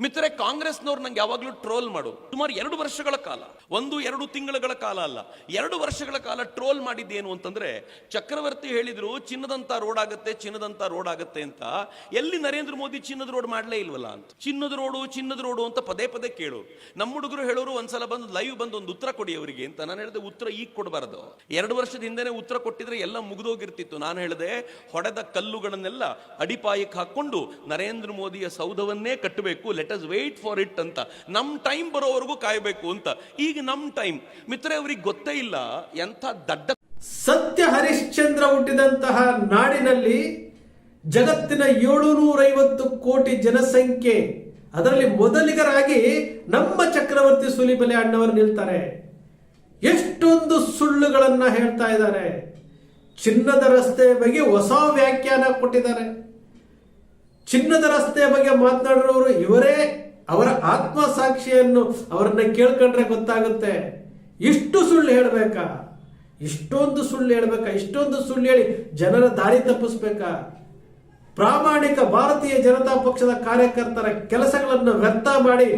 ಮಿತ್ರರೆ, ಕಾಂಗ್ರೆಸ್ನವ್ರು ನಂಗೆ ಯಾವಾಗಲೂ ಟ್ರೋಲ್ ಮಾಡು. ಸುಮಾರು ಎರಡು ವರ್ಷಗಳ ಕಾಲ, ಒಂದು, ಎರಡು ತಿಂಗಳುಗಳ ಕಾಲ ಅಲ್ಲ, ಎರಡು ವರ್ಷಗಳ ಕಾಲ ಟ್ರೋಲ್ ಮಾಡಿದ್ದೇನು ಅಂತಂದ್ರೆ, ಚಕ್ರವರ್ತಿ ಹೇಳಿದ್ರು, ಚಿನ್ನದಂತ ರೋಡ್ ಆಗುತ್ತೆ, ಚಿನ್ನದಂತ ರೋಡ್ ಆಗುತ್ತೆ ಅಂತ. ಎಲ್ಲಿ ನರೇಂದ್ರ ಮೋದಿ ಚಿನ್ನದ ರೋಡ್ ಮಾಡಲೇ ಇಲ್ವಲ್ಲ ಅಂತ. ಚಿನ್ನದ ರೋಡು ಚಿನ್ನದ ರೋಡು ಅಂತ ಪದೇ ಪದೇ ಕೇಳು. ನಮ್ಮ ಹುಡುಗರು ಹೇಳೋರು ಒಂದ್ಸಲ ಬಂದು ಲೈವ್ ಬಂದು ಒಂದು ಉತ್ತರ ಕೊಡಿ ಅವರಿಗೆ ಅಂತ. ನಾನು ಹೇಳಿದೆ, ಉತ್ತರ ಈಗ ಕೊಡಬಾರದು. ಎರಡು ವರ್ಷದ ಹಿಂದೆನೆ ಉತ್ತರ ಕೊಟ್ಟಿದ್ರೆ ಎಲ್ಲ ಮುಗಿದೋಗಿರ್ತಿತ್ತು. ನಾನು ಹೇಳಿದೆ, ಹೊಡೆದ ಕಲ್ಲುಗಳನ್ನೆಲ್ಲ ಅಡಿಪಾಯಕ್ಕೆ ಹಾಕೊಂಡು ನರೇಂದ್ರ ಮೋದಿಯ ಸೌಧವನ್ನೇ ಕಟ್ಟಬೇಕು let us wait for it ಅಂತ. ನಮ್ಮ ಟೈಮ್ ಬರೋವರೆಗೂ ಕಾಯಬೇಕು ಅಂತ. ಈಗ ನಮ್ಮ ಟೈಮ್ ಮಿತ್ರ ಅವ್ರಿಗೆ ಗೊತ್ತೇ ಇಲ್ಲ ಎಂಥ ದಡ್ಡ ಸತ್ಯ ಹರಿಶ್ಚಂದ್ರ ಹುಟ್ಟಿದಂತಹ ನಾಡಿನಲ್ಲಿ ಜಗತ್ತಿನ ಏಳುನೂರೈವತ್ತು ಕೋಟಿ ಜನಸಂಖ್ಯೆ. ಅದರಲ್ಲಿ ಮೊದಲಿಗರಾಗಿ ನಮ್ಮ ಚಕ್ರವರ್ತಿ ಸುಲಿಬಲೆ ಅಣ್ಣವರು ನಿಲ್ತಾರೆ. ಎಷ್ಟೊಂದು ಸುಳ್ಳುಗಳನ್ನ ಹೇಳ್ತಾ ಇದ್ದಾರೆ. ಚಿನ್ನದ ರಸ್ತೆ ಬಗ್ಗೆ ಹೊಸ ವ್ಯಾಖ್ಯಾನ ಕೊಟ್ಟಿದ್ದಾರೆ. ಚಿನ್ನದ ರಸ್ತೆಯ ಬಗ್ಗೆ ಮಾತನಾಡಿರೋರು ಇವರೇ ಅವರ ಆತ್ಮಸಾಕ್ಷಿಯನ್ನು ಅವರನ್ನ ಕೇಳ್ಕೊಂಡ್ರೆ ಗೊತ್ತಾಗುತ್ತೆ. ಇಷ್ಟು ಸುಳ್ಳು ಹೇಳಬೇಕಾ? ಇಷ್ಟೊಂದು ಸುಳ್ಳು ಹೇಳ್ಬೇಕಾ? ಇಷ್ಟೊಂದು ಸುಳ್ಳು ಹೇಳಿ ಜನರ ದಾರಿ ತಪ್ಪಿಸ್ಬೇಕಾ? ಪ್ರಾಮಾಣಿಕ ಭಾರತೀಯ ಜನತಾ ಪಕ್ಷದ ಕಾರ್ಯಕರ್ತರ ಕೆಲಸಗಳನ್ನು ವ್ಯರ್ಥ ಮಾಡಿ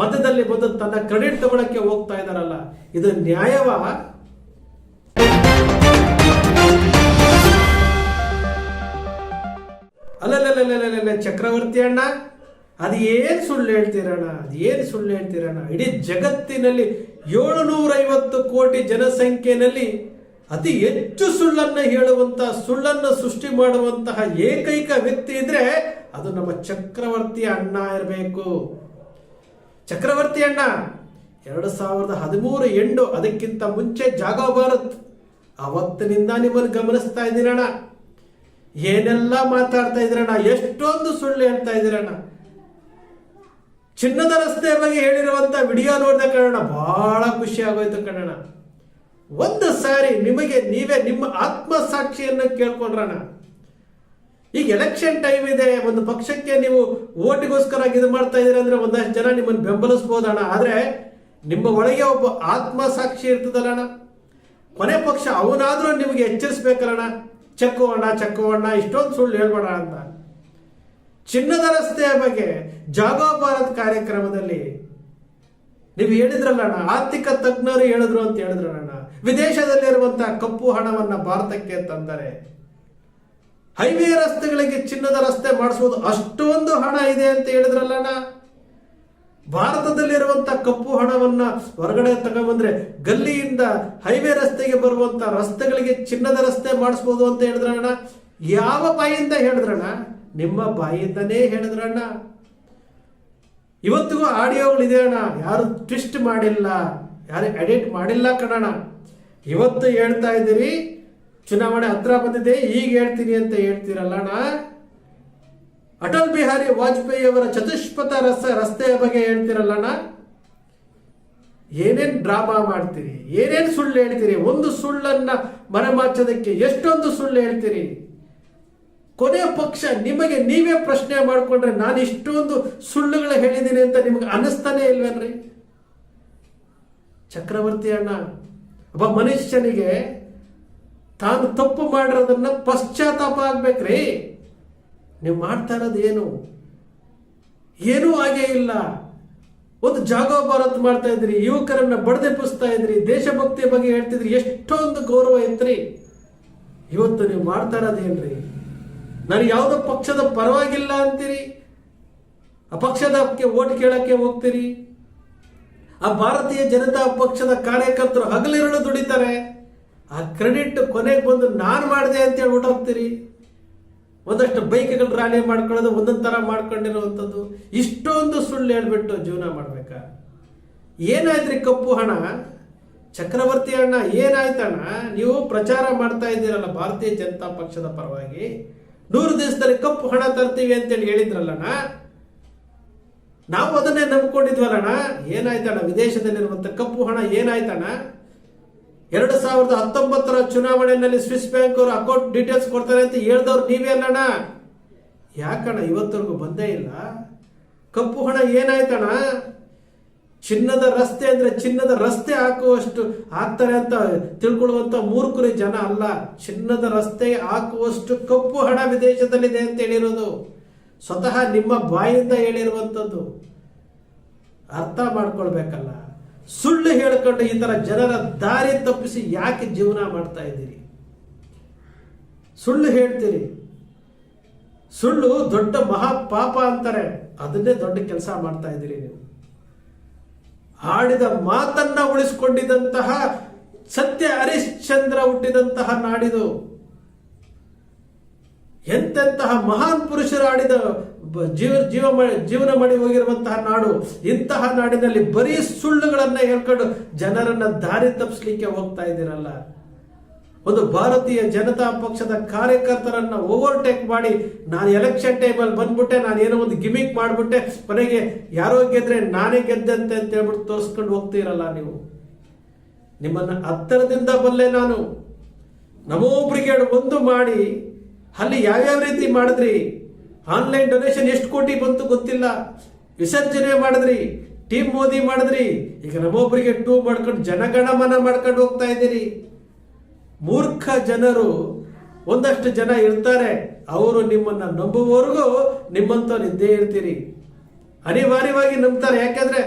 ಮಧ್ಯದಲ್ಲಿ ಬಂದು ತನ್ನ ಕ್ರೆಡಿಟ್ ತಗೊಳಕ್ಕೆ ಹೋಗ್ತಾ ಇದಾರಲ್ಲ ಇದು ನ್ಯಾಯವಾ? ಚಕ್ರವರ್ತಿ ಅಣ್ಣ, ಅದು ಏನು ಸುಳ್ಳು ಹೇಳ್ತೀರಣ್ಣ, ಅದು ಏನು ಸುಳ್ಳು ಹೇಳ್ತೀರಣ್ಣ? ಇಡೀ ಜಗತ್ತಿನಲ್ಲಿ ಏಳುನೂರೈವತ್ತು ಕೋಟಿ ಜನಸಂಖ್ಯೆಯಲ್ಲಿ ಅತಿ ಹೆಚ್ಚು ಸುಳ್ಳನ್ನು ಹೇಳುವಂತಹ ಸುಳ್ಳನ್ನು ಸೃಷ್ಟಿ ಮಾಡುವಂತಹ ಏಕೈಕ ವ್ಯಕ್ತಿ ಇದ್ರೆ ಅದು ನಮ್ಮ ಚಕ್ರವರ್ತಿ ಅಣ್ಣ ಇರಬೇಕು. ಚಕ್ರವರ್ತಿ ಅಣ್ಣ, ಎರಡು ಸಾವಿರದ ಹದಿಮೂರು ಎಂಟು ಅದಕ್ಕಿಂತ ಮುಂಚೆ ಜಾಗ ಭಾರತ್. ಅವತ್ತಿನಿಂದ ನಿಮ್ಮನ್ನು ಗಮನಿಸ್ತಾ ಇದ್ದೀರಣ್ಣ ಏನೆಲ್ಲ ಮಾತಾಡ್ತಾ ಇದ್ದೀರಣ್ಣ? ಎಷ್ಟೊಂದು ಸುಳ್ಳು ಹೇಳ್ತಾ ಇದ್ದೀರಣ್ಣ? ಚಿನ್ನದ ರಸ್ತೆ ಬಗ್ಗೆ ಹೇಳಿರುವಂತ ವಿಡಿಯೋ ನೋಡಿದ ಕನ್ನಡ ಬಹಳ ಖುಷಿ ಆಗೋಯ್ತು ಕಣಣ್ಣ. ಒಂದು ಸಾರಿ ನಿಮಗೆ ನೀವೇ ನಿಮ್ಮ ಆತ್ಮಸಾಕ್ಷಿಯನ್ನು ಕೇಳ್ಕೊಂಡ್ರಣ ಈಗ ಎಲೆಕ್ಷನ್ ಟೈಮ್ ಇದೆ, ಒಂದು ಪಕ್ಷಕ್ಕೆ ನೀವು ಓಟಿಗೋಸ್ಕರ ಇದು ಮಾಡ್ತಾ ಇದ್ರೆ ಅಂದ್ರೆ ಒಂದಷ್ಟು ಜನ ನಿಮ್ಮನ್ನು ಬೆಂಬಲಿಸ್ಬೋದಣ್ಣ. ಆದ್ರೆ ನಿಮ್ಮ ಒಳಗೆ ಒಬ್ಬ ಆತ್ಮಸಾಕ್ಷಿ ಇರ್ತದಲ್ಲಣ್ಣ. ಕೊನೆ ಪಕ್ಷ ಅವನಾದ್ರೂ ನಿಮಗೆ ಎಚ್ಚರಿಸ್ಬೇಕಲ್ಲಣ್ಣ. ಚಕ್ಕು ಅಣ್ಣ ಚಕ್ಕು ಅಣ್ಣ, ಇಷ್ಟೊಂದು ಸುಳ್ಳು ಹೇಳ್ಬೇಡ ಅಂತ. ಚಿನ್ನದ ರಸ್ತೆಯ ಬಗ್ಗೆ ಜಾಗೋ ಭಾರತ್ ಕಾರ್ಯಕ್ರಮದಲ್ಲಿ ನೀವು ಹೇಳಿದ್ರಲ್ಲಣ್ಣ ಆರ್ಥಿಕ ತಜ್ಞರು ಹೇಳಿದ್ರು ಅಂತ ಹೇಳಿದ್ರಣ್ಣ ವಿದೇಶದಲ್ಲಿರುವಂತಹ ಕಪ್ಪು ಹಣವನ್ನ ಭಾರತಕ್ಕೆ ತಂದರೆ ಹೈವೇ ರಸ್ತೆಗಳಿಗೆ ಚಿನ್ನದ ರಸ್ತೆ ಮಾಡಿಸುವುದು ಅಷ್ಟೊಂದು ಹಣ ಇದೆ ಅಂತ ಹೇಳಿದ್ರಲ್ಲಣ್ಣ ಭಾರತದಲ್ಲಿರುವಂತ ಕಪ್ಪು ಹಣವನ್ನ ಹೊರಗಡೆ ತಗೊಂಡ್ಬಂದ್ರೆ ಗಲ್ಲಿಯಿಂದ ಹೈವೇ ರಸ್ತೆಗೆ ಬರುವಂತ ರಸ್ತೆಗಳಿಗೆ ಚಿನ್ನದ ರಸ್ತೆ ಮಾಡಿಸ್ಬೋದು ಅಂತ ಹೇಳಿದ್ರಣ್ಣ. ಯಾವ ಬಾಯಿಯಿಂದ ಹೇಳಿದ್ರಣ್ಣ? ನಿಮ್ಮ ಬಾಯಿಂದನೇ ಹೇಳಿದ್ರಣ್ಣ. ಇವತ್ತಿಗೂ ಆಡಿಯೋಗಳಿದೆ ಅಣ್ಣ. ಯಾರು ಟ್ವಿಸ್ಟ್ ಮಾಡಿಲ್ಲ, ಯಾರು ಎಡಿಟ್ ಮಾಡಿಲ್ಲ ಕಣಣ್ಣ. ಇವತ್ತು ಹೇಳ್ತಾ ಇದ್ದೀರಿ, ಚುನಾವಣೆ ಹತ್ರ ಬಂದಿದೆ, ಈಗ ಹೇಳ್ತೀನಿ ಅಂತ ಹೇಳ್ತೀರಲ್ಲ ಅಣ್ಣ. ಅಟಲ್ ಬಿಹಾರಿ ವಾಜಪೇಯಿ ಅವರ ಚತುಷ್ಪಥ ರಸ ರಸ್ತೆಯ ಬಗ್ಗೆ ಹೇಳ್ತಿರಲ್ಲಣ್ಣ ಏನೇನ್ ಡ್ರಾಮಾ ಮಾಡ್ತೀರಿ? ಏನೇನ್ ಸುಳ್ಳು ಹೇಳ್ತೀರಿ? ಒಂದು ಸುಳ್ಳನ್ನ ಮನಮಾಚೋದಕ್ಕೆ ಎಷ್ಟೊಂದು ಸುಳ್ಳು ಹೇಳ್ತೀರಿ? ಕೊನೆ ಪಕ್ಷ ನಿಮಗೆ ನೀವೇ ಪ್ರಶ್ನೆ ಮಾಡಿಕೊಂಡ್ರೆ ನಾನು ಇಷ್ಟೊಂದು ಸುಳ್ಳುಗಳು ಹೇಳಿದ್ದೀನಿ ಅಂತ ನಿಮಗೆ ಅನಿಸ್ತಾನೆ ಇಲ್ವೇನ್ರಿ? ಚಕ್ರವರ್ತಿ ಅಣ್ಣ, ಒಬ್ಬ ಮನುಷ್ಯನಿಗೆ ತಾನು ತಪ್ಪು ಮಾಡಿರೋದನ್ನ ಪಶ್ಚಾತ್ತಾಪ ಆಗ್ಬೇಕ್ರಿ. ನೀವು ಮಾಡ್ತಾ ಇರೋದು ಏನು? ಏನೂ ಹಾಗೇ ಇಲ್ಲ. ಒಂದು ಜಾಗೋ ಭಾರತ್ ಮಾಡ್ತಾ ಇದ್ರಿ, ಯುವಕರನ್ನ ಬಡದೆಪ್ಪಿಸ್ತಾ ಇದ್ರಿ, ದೇಶಭಕ್ತಿಯ ಬಗ್ಗೆ ಹೇಳ್ತಿದ್ರಿ, ಎಷ್ಟೊಂದು ಗೌರವ ಇತ್ರಿ. ಇವತ್ತು ನೀವು ಮಾಡ್ತಾ ಇರೋದೇನ್ರಿ ನಾನು ಯಾವುದೋ ಪಕ್ಷದ ಪರವಾಗಿಲ್ಲ ಅಂತೀರಿ. ಆ ಪಕ್ಷದಕ್ಕೆ ಓಟ್ ಕೇಳಕ್ಕೆ ಹೋಗ್ತೀರಿ. ಆ ಭಾರತೀಯ ಜನತಾ ಪಕ್ಷದ ಕಾರ್ಯಕರ್ತರು ಹಗಲಿರುಳು ದುಡಿತಾರೆ. ಆ ಕ್ರೆಡಿಟ್ ಕೊನೆಗೆ ಬಂದು ನಾನು ಮಾಡಿದೆ ಅಂತೇಳಿ ಹೊಟ್ಟೋಗ್ತೀರಿ ಒಂದಷ್ಟು ಬೈಕ್ಗಳು ರ್ಯಾಲಿ ಮಾಡ್ಕೊಳ್ಳೋದು, ಒಂದೊಂದು ಥರ ಮಾಡ್ಕೊಂಡಿರುವಂಥದ್ದು. ಇಷ್ಟೊಂದು ಸುಳ್ಳು ಹೇಳ್ಬಿಟ್ಟು ಜೀವನ ಮಾಡ್ಬೇಕಾ? ಏನಾಯ್ತ್ರಿ ಕಪ್ಪು ಹಣ? ಚಕ್ರವರ್ತಿ ಅಣ್ಣ, ಏನಾಯ್ತಣ್ಣ? ನೀವು ಪ್ರಚಾರ ಮಾಡ್ತಾ ಇದ್ದೀರಲ್ಲ, ಭಾರತೀಯ ಜನತಾ ಪಕ್ಷದ ಪರವಾಗಿ. ನೂರು ದಿವಸದಲ್ಲಿ ಕಪ್ಪು ಹಣ ತರ್ತೀವಿ ಅಂತೇಳಿ ಹೇಳಿದ್ರಲ್ಲಣ್ಣ. ನಾವು ಅದನ್ನೇ ನಂಬ್ಕೊಂಡಿದ್ವಲ್ಲಣ್ಣ. ಏನಾಯ್ತಣ್ಣ, ವಿದೇಶದಲ್ಲಿರುವಂಥ ಕಪ್ಪು ಹಣ ಏನಾಯ್ತಣ್ಣ? ಎರಡು ಸಾವಿರದ ಹತ್ತೊಂಬತ್ತರ ಚುನಾವಣೆಯಲ್ಲಿ ಸ್ವಿಸ್ ಬ್ಯಾಂಕ್ ಅವರು ಅಕೌಂಟ್ ಡೀಟೇಲ್ಸ್ ಕೊಡ್ತಾರೆ ಅಂತ ಹೇಳ್ದವ್ರು ನೀವೇ ಅಲ್ಲಣ್ಣ? ಯಾಕಣ್ಣ, ಇವತ್ತವರೆಗೂ ಬಂದೇ ಇಲ್ಲ? ಕಪ್ಪು ಹಣ ಏನಾಯ್ತಣ್ಣ? ಚಿನ್ನದ ರಸ್ತೆ ಅಂದ್ರೆ ಚಿನ್ನದ ರಸ್ತೆ ಹಾಕುವಷ್ಟು ಹಾಕ್ತಾರೆ ಅಂತ ತಿಳ್ಕೊಳ್ಳುವಂತ ಮೂರ್ಖರು ಜನ ಅಲ್ಲ. ಚಿನ್ನದ ರಸ್ತೆ ಹಾಕುವಷ್ಟು ಕಪ್ಪು ಹಣ ವಿದೇಶದಲ್ಲಿದೆ ಅಂತ ಹೇಳಿರೋದು. ಸ್ವತಃ ನಿಮ್ಮ ಬಾಯಿಂದ ಹೇಳಿರುವಂಥದ್ದು ಅರ್ಥ ಮಾಡ್ಕೊಳ್ಬೇಕಲ್ಲ. ಸುಳ್ಳು ಹೇಳ್ಕೊಂಡು ಈ ತರ ಜನರ ದಾರಿ ತಪ್ಪಿಸಿ ಯಾಕೆ ಜೀವನ ಮಾಡ್ತಾ ಇದ್ದೀರಿ? ಸುಳ್ಳು ಹೇಳ್ತೀರಿ. ಸುಳ್ಳು ದೊಡ್ಡ ಮಹಾ ಪಾಪ ಅಂತಾರೆ. ಅದನ್ನೇ ದೊಡ್ಡ ಕೆಲಸ ಮಾಡ್ತಾ ಇದ್ದೀರಿ ನೀವು. ಆಡಿದ ಮಾತನ್ನ ಉಳಿಸಿಕೊಂಡಿದ್ದಂತಹ ಸತ್ಯ ಹರಿಶ್ಚಂದ್ರ ಹುಟ್ಟಿದಂತಹ ನಾಡಿದು ಎಂತೆಂತಹ ಮಹಾನ್ ಪುರುಷರು ಆಡಿದ ಜೀವ ಜೀವ ಜೀವನ ಮಾಡಿ ಹೋಗಿರುವಂತಹ ನಾಡು, ಇಂತಹ ನಾಡಿನಲ್ಲಿ ಬರೀ ಸುಳ್ಳುಗಳನ್ನ ಹೇಳ್ಕೊಂಡು ಜನರನ್ನ ದಾರಿ ತಪ್ಪಿಸ್ಲಿಕ್ಕೆ ಹೋಗ್ತಾ ಇದ್ದೀರಲ್ಲ. ಒಂದು ಭಾರತೀಯ ಜನತಾ ಪಕ್ಷದ ಕಾರ್ಯಕರ್ತರನ್ನ ಓವರ್ಟೇಕ್ ಮಾಡಿ, ನಾನು ಎಲೆಕ್ಷನ್ ಟೈಮಲ್ಲಿ ಬಂದ್ಬಿಟ್ಟೆ, ನಾನು ಏನೋ ಒಂದು ಗಿಮಿಕ್ ಮಾಡ್ಬಿಟ್ಟೆ, ಕೊನೆಗೆ ಯಾರೋ ಗೆದ್ರೆ ನಾನೇ ಗೆದ್ದಂತೆ ಅಂತ ಹೇಳ್ಬಿಟ್ಟು ತೋರಿಸ್ಕೊಂಡು ಹೋಗ್ತೀರಲ್ಲ ನೀವು. ನಿಮ್ಮನ್ನ ಹತ್ತಿರದಿಂದ ಬಲ್ಲೆ ನಾನು. ನಮೋ ಬ್ರಿಗೇಡ್ ಒಂದು ಮಾಡಿ ಅಲ್ಲಿ ಯಾವ್ಯಾವ ರೀತಿ ಮಾಡಿದ್ರಿ? ಆನ್ಲೈನ್ ಡೊನೇಷನ್ ಎಷ್ಟು ಕೋಟಿ ಬಂತು ಗೊತ್ತಿಲ್ಲ. ವಿಸರ್ಜನೆ ಮಾಡಿದ್ರಿ ಟೀಮ್ ಮೋದಿ ಮಾಡಿದ್ರಿ. ಈಗ ನಮ್ಮೊಬ್ಬರಿಗೆ ಟೂ ಮಾಡ್ಕೊಂಡು ಜನಗಣಮನ ಮಾಡ್ಕೊಂಡು ಹೋಗ್ತಾ ಇದ್ದೀರಿ. ಮೂರ್ಖ ಜನರು, ಒಂದಷ್ಟು ಜನ ಇರ್ತಾರೆ. ಅವರು ನಿಮ್ಮನ್ನ ನಂಬುವವರೆಗೂ ನಿಮ್ಮಂತವ್ರು ಇದ್ದೇ ಇರ್ತೀರಿ. ಅನಿವಾರ್ಯವಾಗಿ ನಂಬ್ತಾರೆ. ಯಾಕಂದ್ರೆ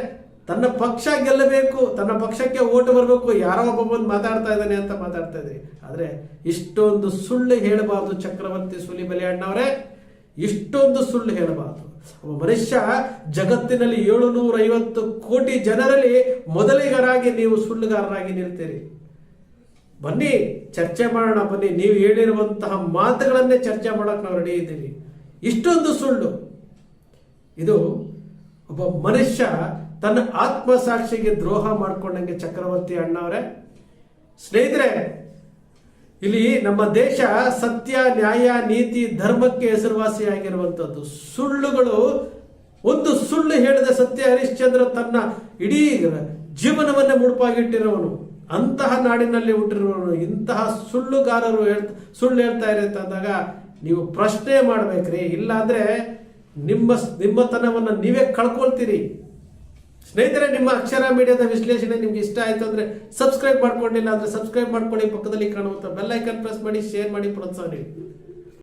ತನ್ನ ಪಕ್ಷ ಗೆಲ್ಲಬೇಕು, ತನ್ನ ಪಕ್ಷಕ್ಕೆ ಓಟು ಬರಬೇಕು, ಯಾರೋ ಒಬ್ಬ ಬಂದು ಮಾತಾಡ್ತಾ ಇದ್ದಾನೆ ಅಂತ ಮಾತಾಡ್ತಾ ಇದ್ರಿ. ಆದ್ರೆ ಇಷ್ಟೊಂದು ಸುಳ್ಳು ಹೇಳಬಾರ್ದು ಚಕ್ರವರ್ತಿ ಸುಲಿ ಅಣ್ಣವರೇ ಇಷ್ಟೊಂದು ಸುಳ್ಳು ಹೇಳಬಾರ್ದು. ಒಬ್ಬ ಮನುಷ್ಯ ಜಗತ್ತಿನಲ್ಲಿ ಏಳುನೂರ ಐವತ್ತು ಕೋಟಿ ಜನರಲ್ಲಿ ಮೊದಲಿಗರಾಗಿ ನೀವು ಸುಳ್ಳುಗಾರರಾಗಿ ನಿಲ್ತೀರಿ. ಬನ್ನಿ, ಚರ್ಚೆ ಮಾಡೋಣ, ಬನ್ನಿ. ನೀವು ಹೇಳಿರುವಂತಹ ಮಾತುಗಳನ್ನೇ ಚರ್ಚೆ ಮಾಡೋಕೆ ನಾವು ರೆಡಿ ಇದ್ದೀವಿ. ಇಷ್ಟೊಂದು ಸುಳ್ಳು. ಇದು ಒಬ್ಬ ಮನುಷ್ಯ ತನ್ನ ಆತ್ಮಸಾಕ್ಷಿಗೆ ದ್ರೋಹ ಮಾಡ್ಕೊಂಡಂಗೆ ಚಕ್ರವರ್ತಿ ಅಣ್ಣವರೇ. ಸ್ನೇಹಿತರೆ, ಇಲ್ಲಿ ನಮ್ಮ ದೇಶ ಸತ್ಯ, ನ್ಯಾಯ, ನೀತಿ, ಧರ್ಮಕ್ಕೆ ಹೆಸರುವಾಸಿಯಾಗಿರುವಂಥದ್ದು ಸುಳ್ಳುಗಳು, ಒಂದು ಸುಳ್ಳು ಹೇಳಿದ ಸತ್ಯ ಹರಿಶ್ಚಂದ್ರ ತನ್ನ ಇಡೀ ಜೀವನವನ್ನೇ ಮುಡುಪಾಗಿಟ್ಟಿರೋನು ಅಂತಹ ನಾಡಿನಲ್ಲಿ ಹುಟ್ಟಿರೋನು ಇಂತಹ ಸುಳ್ಳುಗಾರರು ಹೇಳ್ತಾ, ಸುಳ್ಳು ಹೇಳ್ತಾ ಇರಿ ಅಂತ ಅಂದಾಗ ನೀವು ಪ್ರಶ್ನೆ ಮಾಡ್ಬೇಕ್ರಿ. ಇಲ್ಲಾಂದ್ರೆ ನಿಮ್ಮ ನಿಮ್ಮತನವನ್ನು ನೀವೇ ಕಳ್ಕೊಳ್ತೀರಿ. ಸ್ನೇಹಿತರೆ, ನಿಮ್ಮ ಅಕ್ಷರ ಮೀಡಿಯಾದ ವಿಶ್ಲೇಷಣೆ ನಿಮ್ಗೆ ಇಷ್ಟ ಆಯ್ತು ಅಂದ್ರೆ ಸಬ್ಸ್ಕ್ರೈಬ್ ಮಾಡ್ಕೊಂಡಿಲ್ಲ ಅಂದ್ರೆ ಸಬ್ಸ್ಕ್ರೈಬ್ ಮಾಡ್ಕೊಳ್ಳಿ. ಪಕ್ಕದಲ್ಲಿ ಕಾಣುವಂತ ಬೆಲ್ ಐಕನ್ ಪ್ರೆಸ್ ಮಾಡಿ ಶೇರ್ ಮಾಡಿ, ಪ್ರೋತ್ಸಾಹ ನೀಡಿ.